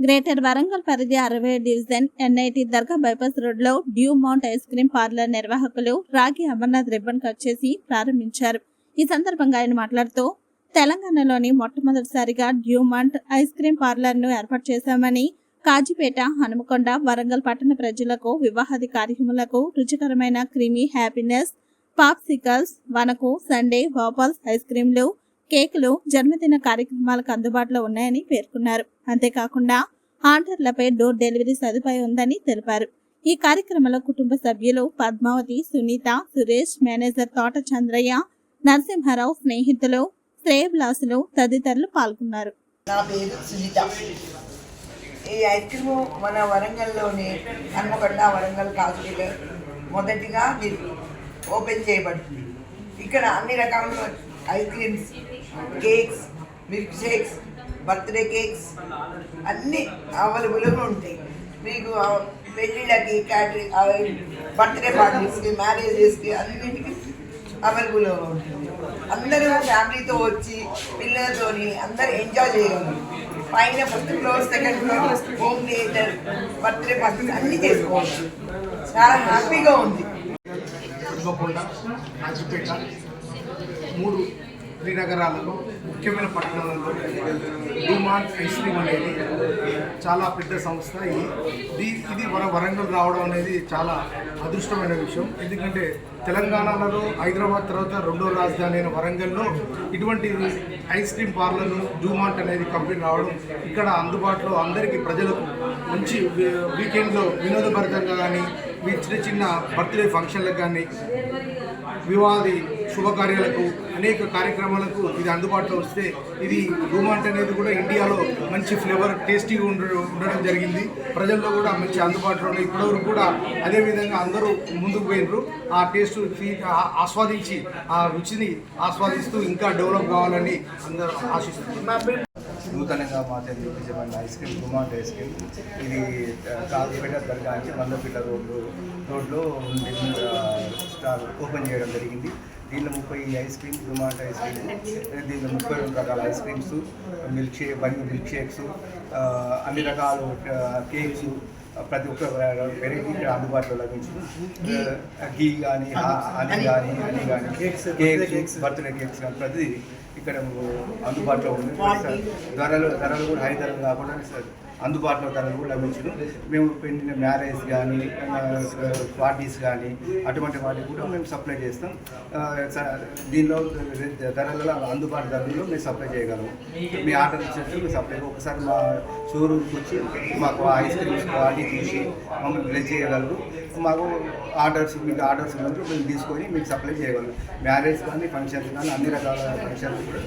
Greater Warangal పరిధి అరవై division NIT Dargah bypass రోడ్లో Dew Mount ice cream parlour నిర్వాహకులు రాగి అమర్నాథ్ రిబ్బన్ కట్ చేసి ప్రారంభించారు. ఈ సందర్భంగా ఆయన మాట్లాడుతూ తెలంగాణలోని మొట్టమొదటిసారిగా డ్యూ మౌంట్ ఐస్ క్రీమ్ పార్లర్ను ఏర్పాటు చేశామని కాజీపేట హనుమకొండ వరంగల్ పట్టణ ప్రజలకు వివాహాది కార్యక్రమాలకు రుచికరమైన క్రీమీ హ్యాపీనెస్ పాప్సికల్స్ వనకు సండే వాపల్స్ ఐస్ క్రీంలు కేకులు జన్మదిన కార్యక్రమాలకు అందుబాటులో ఉన్నాయని పేర్కొన్నారు. అంతేకాకుండా ఆర్డర్లపై డోర్ డెలివరీ సదుపాయం ఉందని తెలిపారు. ఈ కార్యక్రమంలో కుటుంబ సభ్యులు పద్మావతి సునీత సురేష్ మేనేజర్ తోట చంద్రయ్య నరసింహారావు స్నేహితులు శ్రేయబ్లాసులు తదితరులు పాల్గొన్నారు. నా పేరు సునీత. ఈ ఐస్ క్రీము మన వరంగల్లోని హన్మకొండ వరంగల్ కాశ్మీర్ మొదటిగా మీరు ఓపెన్ చేయబడుతుంది. ఇక్కడ అన్ని రకాల ice creams cakes milk shakes birthday cakes అన్నీ అవైలబుల్గా ఉంటాయి. మీకు పెళ్ళిళ్ళకి క్యాటరింగ్ బర్త్డే పార్టీస్కి మ్యారేజెస్కి అన్నిటికీ అవైలబుల్గా ఉంటుంది. అందరూ ఫ్యామిలీతో వచ్చి పిల్లలతోని అందరూ ఎంజాయ్ చేయగలరు పైన first floor second floor home theatre birthday parties అన్నీ చేసుకోవచ్చు చాలా హ్యాపీగా ఉంది. మూడు శ్రీనగరాలలో ముఖ్యమైన పట్టణాలలో డిమాండ్ ఐస్ క్రీమ్ అనేది చాలా పెద్ద సంస్థ. ఇది ఇది మన వరంగల్ రావడం అనేది చాలా అదృష్టమైన విషయం. ఎందుకంటే తెలంగాణలో హైదరాబాద్ తర్వాత రెండో రాజధాని అయిన వరంగల్లో ఇటువంటి ఐస్ క్రీమ్ పార్లర్లు డూమాంట్ అనేది కంపెనీ రావడం ఇక్కడ అందుబాటులో అందరికీ ప్రజలకు మంచి వీకెండ్లో వినోదభరితంగా కానీ మీ చిన్న చిన్న బర్త్డే ఫంక్షన్లకు కానీ వివాది శుభకార్యాలకు అనేక కార్యక్రమాలకు ఇది అందుబాటులో వస్తే ఇది రూమాంట్ అనేది కూడా ఇండియాలో మంచి ఫ్లేవర్ టేస్టీగా ఉండడం ఉండడం జరిగింది. ప్రజల్లో కూడా మంచి అందుబాటులో ఉన్నాయి. ఇప్పటివరకు కూడా అదేవిధంగా అందరూ ముందుకు పోయినరు. ఆ టేస్ట్ ఆస్వాదించి ఆ రుచిని ఆస్వాదిస్తూ ఇంకా డెవలప్ కావాలని అందరూ ఆశిస్తున్నారు. నూతనంగా మా తెలుగు నిజమైన ఐస్ క్రీమ్ గుమాట్ ఐస్ క్రీమ్. ఇది కాజీపేట దర్గా నుంచి మందపిల్ల రోడ్డు రోడ్లో స్టాల్ ఓపెన్ చేయడం జరిగింది. దీనిలో ముప్పై ice cream Zomato ice cream దీనిలో ముప్పై రెండు రకాల ice creams milk shake bunny milk shakes అన్ని రకాల కేక్స్ ప్రతి ఒక్క వెరైటీ ఇక్కడ అందుబాటులో లభించు గీ కానీ హనీ కానీ హనీ కానీ కేక్స్ బర్త్డే కేక్స్. కానీ ప్రతిదీ ఇక్కడ అందుబాటులో ఉంది. ధరలు ధరలు కూడా హై ధరలు కాకుండా అందుబాటులో ధరలు కూడా లభించడం మేము పెళ్ళిన మ్యారేజ్ కానీ పార్టీస్ కానీ అటువంటి వాటికి కూడా మేము సప్లై చేస్తాం. దీనిలో ధరలలో అందుబాటు ధరల్లో మేము సప్లై చేయగలము. మీ ఆర్డర్ ఇచ్చేసి మేము సప్లై. ఒకసారి మా షోరూమ్కి వచ్చి మాకు ఐస్ క్రీమ్స్ క్వాలిటీ చూసి మమ్మల్ని బ్లెస్ చేయగలరు. మాకు ఆర్డర్స్ మీకు ఆర్డర్స్ ఉన్నప్పుడు మేము తీసుకొని మీకు సప్లై చేయగలరు. మ్యారేజ్ కానీ ఫంక్షన్స్ కానీ అన్ని రకాల ఫంక్షన్స్ కూడా.